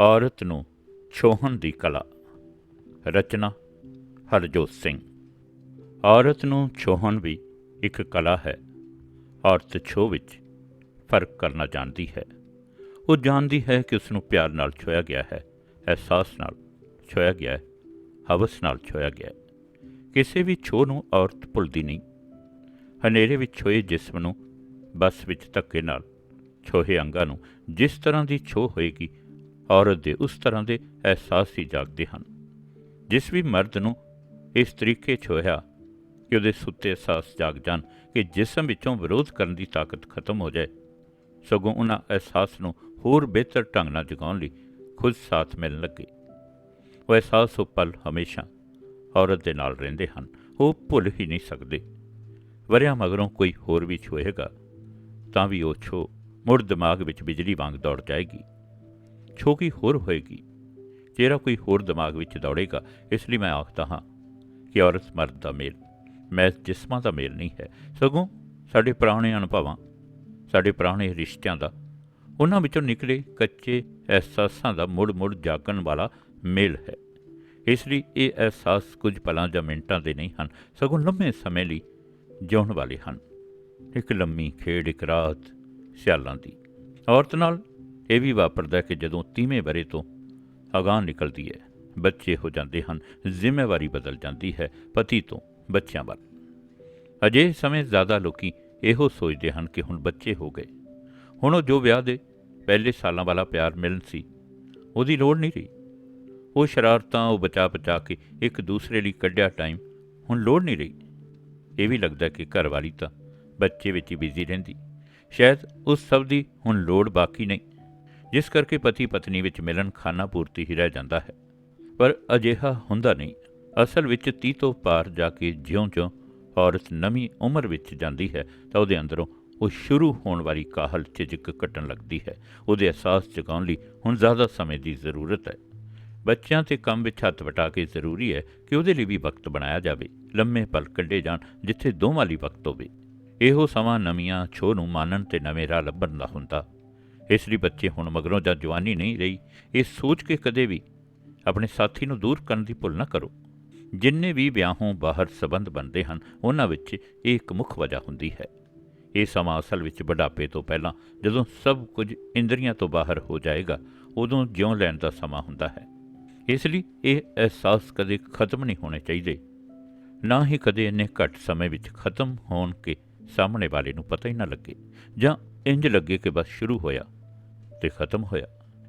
ਔਰਤ ਨੂੰ ਛੋਹਣ ਦੀ ਕਲਾ। ਰਚਨਾ ਹਰਜੋਤ ਸਿੰਘ। ਔਰਤ ਨੂੰ ਛੋਹਣ ਵੀ ਇੱਕ ਕਲਾ ਹੈ। ਔਰਤ ਛੋਹ ਵਿੱਚ ਫ਼ਰਕ ਕਰਨਾ ਜਾਣਦੀ ਹੈ। ਉਹ ਜਾਣਦੀ ਹੈ ਕਿ ਉਸ ਨੂੰ ਪਿਆਰ ਨਾਲ ਛੋਇਆ ਗਿਆ ਹੈ, ਅਹਿਸਾਸ ਨਾਲ ਛੋਇਆ ਗਿਆ ਹੈ, ਹਵਸ ਨਾਲ ਛੋਇਆ ਗਿਆ ਹੈ। ਕਿਸੇ ਵੀ ਛੋਹ ਨੂੰ ਔਰਤ ਭੁੱਲਦੀ ਨਹੀਂ। ਹਨੇਰੇ ਵਿੱਚ ਛੋਏ ਜਿਸਮ ਨੂੰ ਬਸ ਵਿੱਚ ਧੱਕੇ ਨਾਲ ਛੋਹੇ ਅੰਗਾਂ ਨੂੰ ਜਿਸ ਤਰ੍ਹਾਂ ਦੀ ਛੋਹ ਹੋਏਗੀ ਔਰਤ ਦੇ ਉਸ ਤਰ੍ਹਾਂ ਦੇ ਅਹਿਸਾਸ ਹੀ ਜਾਗਦੇ ਹਨ। ਜਿਸ ਵੀ ਮਰਦ ਨੂੰ ਇਸ ਤਰੀਕੇ ਛੋਹਿਆ ਕਿ ਉਹਦੇ ਸੁੱਤੇ ਅਹਿਸਾਸ ਜਾਗ ਜਾਣ ਕਿ ਜਿਸਮ ਵਿੱਚੋਂ ਵਿਰੋਧ ਕਰਨ ਦੀ ਤਾਕਤ ਖਤਮ ਹੋ ਜਾਏ, ਸਗੋਂ ਉਹਨਾਂ ਅਹਿਸਾਸ ਨੂੰ ਹੋਰ ਬਿਹਤਰ ਢੰਗ ਨਾਲ ਜਗਾਉਣ ਲਈ ਖੁਦ ਸਾਥ ਮਿਲਣ ਲੱਗੇ। ਉਹ ਅਹਿਸਾਸ ਉਹ ਪਲ ਹਮੇਸ਼ਾ ਔਰਤ ਦੇ ਨਾਲ ਰਹਿੰਦੇ ਹਨ, ਉਹ ਭੁੱਲ ਹੀ ਨਹੀਂ ਸਕਦੇ। ਵਰਿਆਂ ਮਗਰੋਂ ਕੋਈ ਹੋਰ ਵੀ ਛੋਏਗਾ, ਤਾਂ ਵੀ ਉਹ ਛੋ ਮੁੜ ਦਿਮਾਗ ਵਿੱਚ ਬਿਜਲੀ ਵਾਂਗ ਦੌੜ ਜਾਏਗੀ। ਛੋ ਹੋਰ ਹੋਏਗੀ। ਜਿਹੜਾ ਕੋਈ ਹੋਰ ਦਿਮਾਗ ਵਿੱਚ ਦੌੜੇਗਾ, ਇਸ ਲਈ ਮੈਂ ਆਖਦਾ ਹਾਂ ਕਿ ਔਰਤ ਮਰਦ ਦਾ ਮੇਲ, ਮੈਂ ਜਿਸਮਾਂ ਦਾ ਮੇਲ ਨਹੀਂ ਹੈ, ਸਗੋਂ ਸਾਡੇ ਪੁਰਾਣੇ ਅਨੁਭਵਾਂ, ਸਾਡੇ ਪੁਰਾਣੇ ਰਿਸ਼ਤਿਆਂ ਦਾ, ਉਹਨਾਂ ਵਿੱਚੋਂ ਨਿਕਲੇ ਕੱਚੇ ਅਹਿਸਾਸਾਂ ਦਾ ਮੁੜ-ਮੁੜ ਜਾਗਣ ਵਾਲਾ ਮੇਲ ਹੈ। ਇਸ ਲਈ ਇਹ ਅਹਿਸਾਸ ਕੁਝ ਪਲਾਂ ਜਾਂ ਮਿੰਟਾਂ ਦੇ ਨਹੀਂ ਹਨ, ਸਗੋਂ ਲੰਮੇ ਸਮੇਂ ਲਈ ਜਿਉਣ ਵਾਲੇ ਹਨ। ਇੱਕ ਲੰਮੀ ਖੇਡ, ਇੱਕ ਰਾਤ ਸਿਆਲਾਂ ਦੀ। ਔਰਤ ਨਾਲ ਇਹ ਵੀ ਵਾਪਰਦਾ ਕਿ ਜਦੋਂ ਤੀਵੇਂ ਬਰੇ ਤੋਂ ਅਗਾਂਹ ਨਿਕਲਦੀ ਹੈ, ਬੱਚੇ ਹੋ ਜਾਂਦੇ ਹਨ, ਜ਼ਿੰਮੇਵਾਰੀ ਬਦਲ ਜਾਂਦੀ ਹੈ ਪਤੀ ਤੋਂ ਬੱਚਿਆਂ ਵੱਲ। ਅਜੇ ਸਮੇਂ ਜ਼ਿਆਦਾ ਲੋਕੀ ਇਹੋ ਸੋਚਦੇ ਹਨ ਕਿ ਹੁਣ ਬੱਚੇ ਹੋ ਗਏ। ਹੁਣ ਉਹ ਜੋ ਵਿਆਹ ਦੇ ਪਹਿਲੇ ਸਾਲਾਂ ਵਾਲਾ ਪਿਆਰ ਮਿਲਣ ਸੀ, ਉਹਦੀ ਲੋੜ ਨਹੀਂ ਰਹੀ। ਉਹ ਸ਼ਰਾਰਤਾਂ, ਉਹ ਬਚਾ ਬਚਾ ਕੇ ਇੱਕ ਦੂਸਰੇ ਲਈ ਕੱਢਿਆ ਟਾਈਮ ਹੁਣ ਲੋੜ ਨਹੀਂ ਰਹੀ। ਇਹ ਵੀ ਲੱਗਦਾ ਕਿ ਘਰ ਵਾਲੀ ਤਾਂ ਬੱਚੇ ਵਿੱਚ ਹੀ ਬਿਜ਼ੀ ਰਹਿੰਦੀ। ਸ਼ਾਇਦ ਉਸ ਸਭ ਦੀ ਹੁਣ ਲੋੜ ਬਾਕੀ ਨਹੀਂ। ਜਿਸ ਕਰਕੇ ਪਤੀ ਪਤਨੀ ਵਿੱਚ ਮਿਲਨ ਖਾਨਾ ਪੂਰਤੀ ਹੀ ਰਹਿ ਜਾਂਦਾ ਹੈ। ਪਰ ਅਜਿਹਾ ਹੁੰਦਾ ਨਹੀਂ। ਅਸਲ ਵਿੱਚ 30 ਤੋਂ ਪਾਰ ਜਾ ਕੇ ਜਿਉਂ-ਜਿਉਂ ਔਰਤ ਨਵੀਂ ਉਮਰ ਵਿੱਚ ਜਾਂਦੀ ਹੈ, ਤਾਂ ਉਹਦੇ ਅੰਦਰੋਂ ਉਹ ਸ਼ੁਰੂ ਹੋਣ ਵਾਲੀ ਕਾਹਲ ਝਿਜਕ ਘਟਣ ਲੱਗਦੀ ਹੈ। ਉਹਦੇ ਅਹਿਸਾਸ ਜਗਾਉਣ ਲਈ ਹੁਣ ਜ਼ਿਆਦਾ ਸਮੇਂ ਦੀ ਜ਼ਰੂਰਤ ਹੈ। ਬੱਚਿਆਂ ਤੇ ਕੰਮ ਵਿੱਚ ਹੱਥ ਵਟਾ ਕੇ ਜ਼ਰੂਰੀ ਹੈ ਕਿ ਉਹਦੇ ਲਈ ਵੀ ਵਕਤ ਬਣਾਇਆ ਜਾਵੇ। ਲੰਮੇ ਪਲ ਕੱਢੇ ਜਾਣ ਜਿੱਥੇ ਦੋਵਾਂ ਲਈ ਵਕਤ ਹੋਵੇ। ਇਹੋ ਸਮਾਂ ਨਵੀਆਂ ਛੋਹ ਨੂੰ ਮਾਨਣ ਤੇ ਨਵੇਂ ਰਾਹ ਲੱਭਣ ਦਾ ਹੁੰਦਾ ਇਸ ਲਈ ਬੱਚੇ ਹੁਣ ਮਗਰੋਂ ਜਾਂ ਜਵਾਨੀ ਨਹੀਂ ਰਹੀ, ਇਹ ਸੋਚ ਕੇ ਕਦੇ ਵੀ ਆਪਣੇ ਸਾਥੀ ਨੂੰ ਦੂਰ ਕਰਨ ਦੀ ਭੁੱਲ ਨਾ ਕਰੋ। ਜਿੰਨੇ ਵੀ ਵਿਆਹੋਂ ਬਾਹਰ ਸਬੰਧ ਬਣਦੇ ਹਨ, ਉਹਨਾਂ ਵਿੱਚ ਇਹ ਇੱਕ ਮੁੱਖ ਵਜ੍ਹਾ ਹੁੰਦੀ ਹੈ। ਇਹ ਸਮਾਂ ਅਸਲ ਵਿੱਚ ਬੁਢਾਪੇ ਤੋਂ ਪਹਿਲਾਂ, ਜਦੋਂ ਸਭ ਕੁਝ ਇੰਦਰੀਆਂ ਤੋਂ ਬਾਹਰ ਹੋ ਜਾਏਗਾ, ਉਦੋਂ ਜਿਉਂ ਲੈਣ ਦਾ ਸਮਾਂ ਹੁੰਦਾ ਹੈ। ਇਸ ਲਈ ਇਹ ਅਹਿਸਾਸ ਕਦੇ ਖਤਮ ਨਹੀਂ ਹੋਣੇ ਚਾਹੀਦੇ। ਨਾ ਹੀ ਕਦੇ ਇੰਨੇ ਘੱਟ ਸਮੇਂ ਵਿੱਚ ਖਤਮ ਹੋਣ ਕੇ ਸਾਹਮਣੇ ਵਾਲੇ ਨੂੰ ਪਤਾ ਹੀ ਨਾ ਲੱਗੇ, ਜਾਂ ਇੰਜ ਲੱਗੇ ਕਿ ਬਸ ਸ਼ੁਰੂ ਹੋਇਆ। ਤੇ ਖਤਮ ਹੋਇਆ।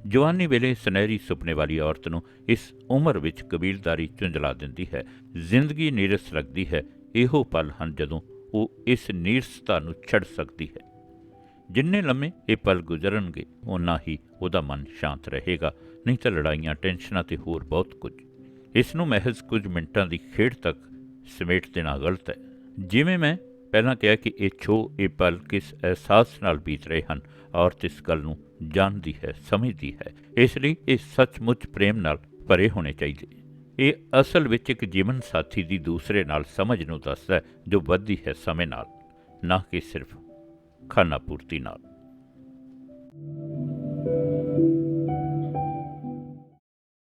ਜਵਾਨੀ ਵੇਲੇ ਸੁਨਹਿਰੀ ਸੁਪਨੇ ਵਾਲੀ ਔਰਤ ਨੂੰ ਇਸ ਉਮਰ ਵਿੱਚ ਕਬੀਲਦਾਰੀ ਝੁੰਝਲਾ ਦਿੰਦੀ ਹੈ। ਜ਼ਿੰਦਗੀ ਨੀਰਸ ਲੱਗਦੀ ਹੈ। ਇਹੋ ਪਲ ਹਨ ਜਦੋਂ ਉਹ ਇਸ ਨੀਰਸਤਾ ਨੂੰ ਛੱਡ ਸਕਦੀ ਹੈ। ਜਿੰਨੇ ਲੰਮੇ ਇਹ ਪਲ ਗੁਜ਼ਰਨਗੇ ਉਨਾ ਹੀ ਉਹਦਾ ਮਨ ਸ਼ਾਂਤ ਰਹੇਗਾ, ਨਹੀਂ ਤਾਂ ਲੜਾਈਆਂ, ਟੈਨਸ਼ਨਾਂ ਤੇ ਹੋਰ ਬਹੁਤ ਕੁਝ। ਇਸ ਨੂੰ ਮਹਿਜ਼ ਕੁਝ ਮਿੰਟਾਂ ਦੀ ਖੇਡ ਤੱਕ ਸਮੇਟ ਦੇਣਾ ਗਲਤ ਹੈ। ਜਿਵੇਂ ਮੈਂ ਪਹਿਲਾਂ ਕਿਹਾ ਕਿ ਇਹ ਛੋ ਇਹ ਪਲ ਕਿਸ ਅਹਿਸਾਸ ਨਾਲ ਬੀਤ ਰਹੇ ਹਨ, ਔਰਤ ਇਸ ਗੱਲ ਨੂੰ ਜਾਣਦੀ ਹੈ, ਸਮਝਦੀ ਹੈ। ਇਸ ਲਈ ਇਹ ਸੱਚਮੁੱਚ ਪ੍ਰੇਮ ਨਾਲ ਭਰੇ ਹੋਣੇ ਚਾਹੀਦੇ। ਇਹ ਅਸਲ ਵਿੱਚ ਇੱਕ ਜੀਵਨ ਸਾਥੀ ਦੀ ਦੂਸਰੇ ਨਾਲ ਸਮਝ ਨੂੰ ਦੱਸਦਾ ਹੈ, ਜੋ ਵੱਧਦੀ ਹੈ ਸਮੇਂ ਨਾਲ, ਨਾ ਕਿ ਸਿਰਫ ਖਾਨਾ ਪੂਰਤੀ ਨਾਲ।